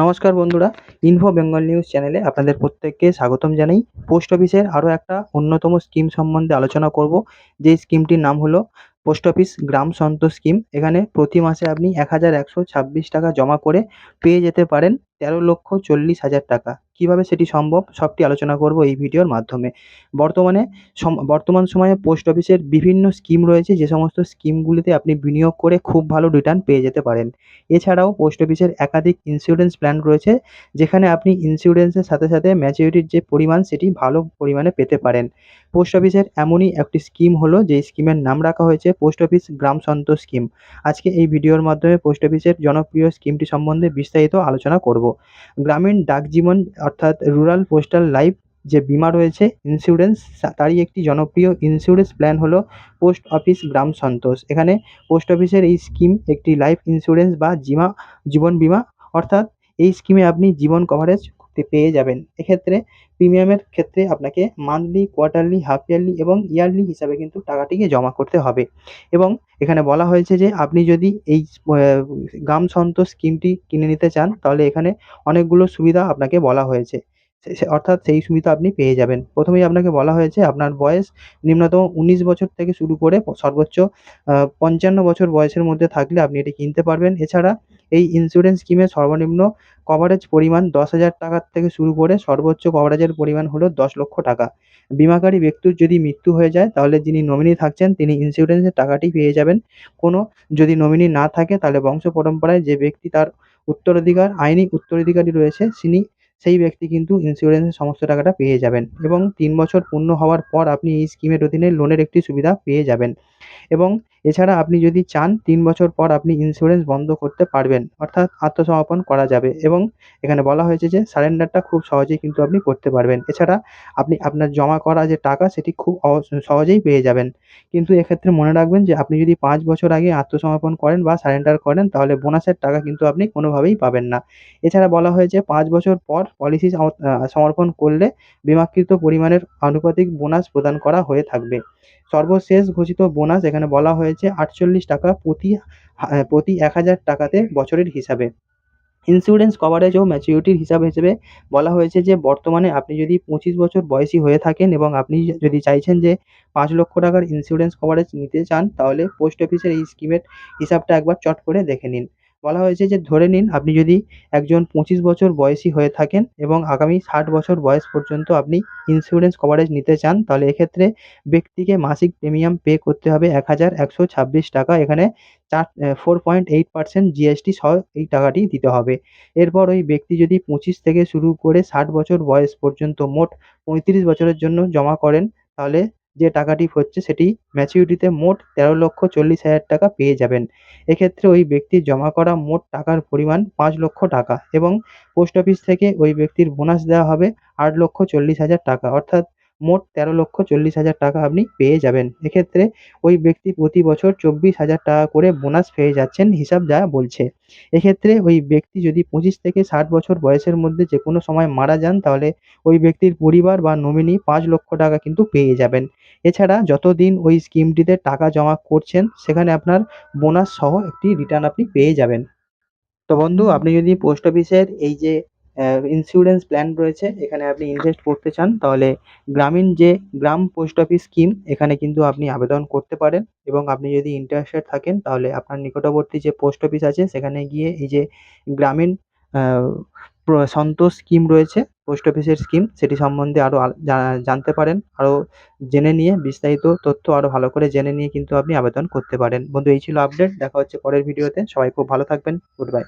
নমস্কার বন্ধুরা info Bengal news চ্যানেলে আপনাদের প্রত্যেককে স্বাগতম জানাই। পোস্ট অফিসের আরও একটা অন্যতম স্কিম সম্বন্ধে আলোচনা করব। যে স্কিমটির নাম হলো post office Gram Santosh scheme এখানে প্রতি মাসে আপনি এক হাজার একশো ছাব্বিশ টাকা জমা করে পেয়ে যেতে পারেন। তেরো লক্ষ চল্লিশ হাজার টাকা। কীভাবে সেটি সম্ভব? সবটি আলোচনা করব এই ভিডিওর মাধ্যমে। বর্তমানে বর্তমান সময়ে পোস্ট অফিসের বিভিন্ন স্কিম রয়েছে, যে সমস্ত স্কিমগুলিতে আপনি বিনিয়োগ করে খুব ভালো রিটার্ন পেয়ে যেতে পারেন। এছাড়াও পোস্ট অফিসের একাধিক ইন্স্যুরেন্স প্ল্যান রয়েছে, যেখানে আপনি ইন্স্যুরেন্সের সাথে সাথে ম্যাচিউরিটির যে পরিমাণ, সেটি ভালো পরিমাণে পেতে পারেন। পোস্ট অফিসের এমনই একটি স্কিম হলো, যেই স্কিমের নাম রাখা হয়েছে পোস্ট অফিস গ্রাম সন্ত স্কিম। আজকে এই ভিডিওর মাধ্যমে পোস্ট অফিসের জনপ্রিয় স্কিমটি সম্বন্ধে বিস্তারিত আলোচনা করব। গ্রামীণ ডাক জীবন অর্থাৎ রুরাল পোস্টাল লাইফ যে বিমা রয়েছে ইন্স্যুরেন্স তারই একটি জনপ্রিয় ইন্স্যুরেন্স প্ল্যান হলো পোস্ট অফিস গ্রাম সন্তোষ। এখানে পোস্ট অফিসের এই স্কিম একটি লাইফ ইন্স্যুরেন্স বা জিমা, জীবন বিমা অর্থাৎ এই স্কিমে আপনি জীবন কভারেজ পেয়ে যাবেন। এক্ষেত্রে প্রিমিয়ামের ক্ষেত্রে আপনাকে মান্থলি, কোয়ার্টারলি হাফ ইয়ারলি এবং ইয়ারলি হিসাবে কিন্তু টাকাটিকে জমা করতে হবে। এবং এখানে বলা হয়েছে যে আপনি যদি এই গ্রাম সন্তোষ স্কিমটি কিনে নিতে চান, তাহলে এখানে অনেকগুলো সুবিধা আপনাকে বলা হয়েছে। অর্থাৎ সেই সুবিধা আপনি পেয়ে যাবেন। প্রথমেই আপনাকে বলা হয়েছে আপনার বয়স নিম্নতম উনিশ বছর থেকে শুরু করে সর্বোচ্চ পঞ্চান্ন বছর বয়সের মধ্যে থাকলে আপনি এটি কিনতে পারবেন। এছাড়া এই ইন্স্যুরেন্স স্কিমের সর্বনিম্ন কভারেজ পরিমাণ দশ হাজার টাকার থেকে শুরু করে সর্বোচ্চ কভারেজের পরিমাণ হলো দশ লক্ষ টাকা। বিমাকারী ব্যক্তির যদি মৃত্যু হয়ে যায়, তাহলে যিনি নমিনি থাকছেন, তিনি ইন্স্যুরেন্সের টাকাটি পেয়ে যাবেন। কোনো যদি নমিনি না থাকে, তাহলে বংশ পরম্পরায় যে ব্যক্তি তার উত্তরাধিকার, আইনি উত্তরাধিকারী রয়েছে তিনি সেই ব্যক্তি কিন্তু ইন্স্যুরেন্সের সমস্ত টাকাটা পেয়ে যাবেন এবং তিন বছর পূর্ণ হওয়ার পর আপনি এই স্কিমের অধীনে লোনের একটি সুবিধা পেয়ে যাবেন। এবং এছাড়া আপনি যদি চান, তিন বছর পর আপনি ইন্স্যুরেন্স বন্ধ করতে পারবেন, অর্থাৎ আত্মসমর্পণ করা যাবে এবং এখানে বলা হয়েছে যে সারেন্ডারটা খুব সহজেই কিন্তু আপনি করতে পারবেন। এছাড়া আপনি আপনার জমা করা যে টাকা, সেটি খুব সহজেই পেয়ে যাবেন। কিন্তু এক্ষেত্রে মনে রাখবেন যে আপনি যদি পাঁচ বছর আগে আত্মসমর্পণ করেন বা সারেন্ডার করেন, তাহলে বোনাসের টাকা কিন্তু আপনি কোনোভাবেই পাবেন না। এছাড়া বলা হয়েছে পাঁচ বছর পর পলিসি সমর্পণ করলে বিমাকৃত পরিমাণের আনুপাতিক বোনাস প্রদান করা হয়ে থাকবে। সর্বশেষ ঘোষিত বোনাস এখানে বলা হয়েছে আটচল্লিশ টাকা প্রতি প্রতি এক হাজার টাকাতে বছরের হিসাবে। ইন্স্যুরেন্স কভারেজ ও ম্যাচিউরিটির হিসাব হিসেবে বলা হয়েছে যে, বর্তমানে আপনি যদি পঁচিশ বছর বয়সী হয়ে থাকেন এবং আপনি যদি চাইছেন যে পাঁচ লক্ষ টাকার ইন্স্যুরেন্স কভারেজ নিতে চান, তাহলে পোস্ট অফিসের এই স্কিমের হিসাবটা একবার চট করে দেখে নিন। বলা হয়েছে যে ধরে নিন আপনি যদি একজন পঁচিশ বছর বয়সী হয়ে থাকেন এবং আগামী ষাট বছর বয়স পর্যন্ত আপনি ইন্স্যুরেন্স কভারেজ নিতে চান, তাহলে এক্ষেত্রে ব্যক্তিকে মাসিক প্রিমিয়াম পে করতে হবে এক হাজার একশো ছাব্বিশ টাকা। এখানে চার four point eight percent GST সহ এই টাকাটি দিতে হবে। এরপর ওই ব্যক্তি যদি পঁচিশ থেকে শুরু করে ষাট বছর বয়স পর্যন্ত মোট পঁয়ত্রিশ বছরের জন্য জমা করেন, তাহলে যে টাকাটি হচ্ছে সেটি ম্যাচিউরিটিতে মোট তেরো লক্ষ চল্লিশ হাজার টাকা পেয়ে যাবেন। এক্ষেত্রে ওই ব্যক্তির জমা করা মোট টাকার পরিমাণ পাঁচ লক্ষ টাকা এবং পোস্ট অফিস থেকে ওই ব্যক্তির বোনাস দেওয়া হবে আট লক্ষ চল্লিশ হাজার টাকা। অর্থাৎ মোট তেরো লক্ষ চল্লিশ হাজার টাকা আপনি পেয়ে যাবেন। এক্ষেত্রে ওই ব্যক্তি প্রতি বছর চব্বিশ হাজার টাকা করে বোনাস পেয়ে যাচ্ছেন হিসাব যা বলছে। এক্ষেত্রে ওই ব্যক্তি যদি পঁচিশ থেকে ষাট বছর বয়সের মধ্যে যে কোনো সময় মারা যান, তাহলে ওই ব্যক্তির পরিবার বা নমিনি পাঁচ লক্ষ টাকা কিন্তু পেয়ে যাবেন। এছাড়া যতদিন ওই স্কিমটিতে টাকা জমা করছেন, সেখানে আপনার বোনাস সহ একটি রিটার্ন আপনি পেয়ে যাবেন। তো বন্ধু, আপনি যদি পোস্ট অফিসের এই যে ইন্স্যুরেন্স প্ল্যান রয়েছে, এখানে আপনি ইনভেস্ট করতে চান, তাহলে গ্রামীণ যে গ্রাম পোস্ট অফিস স্কিম এখানে কিন্তু আপনি আবেদন করতে পারেন এবং আপনি যদি ইন্টারেস্টেড থাকেন, তাহলে আপনার নিকটবর্তী যে পোস্ট অফিস আছে, সেখানে গিয়ে এই যে গ্রামীণ সন্তোষ স্কিম রয়েছে পোস্ট অফিসের স্কিম সেটি সম্বন্ধে আরও জানতে পারেন আরও জেনে নিয়ে, বিস্তারিত তথ্য আরও ভালো করে জেনে নিয়ে কিন্তু আপনি আবেদন করতে পারেন। বন্ধু, এই ছিল আপডেট দেখা হচ্ছে পরের ভিডিওতে সবাই খুব ভালো থাকবেন গুড বাই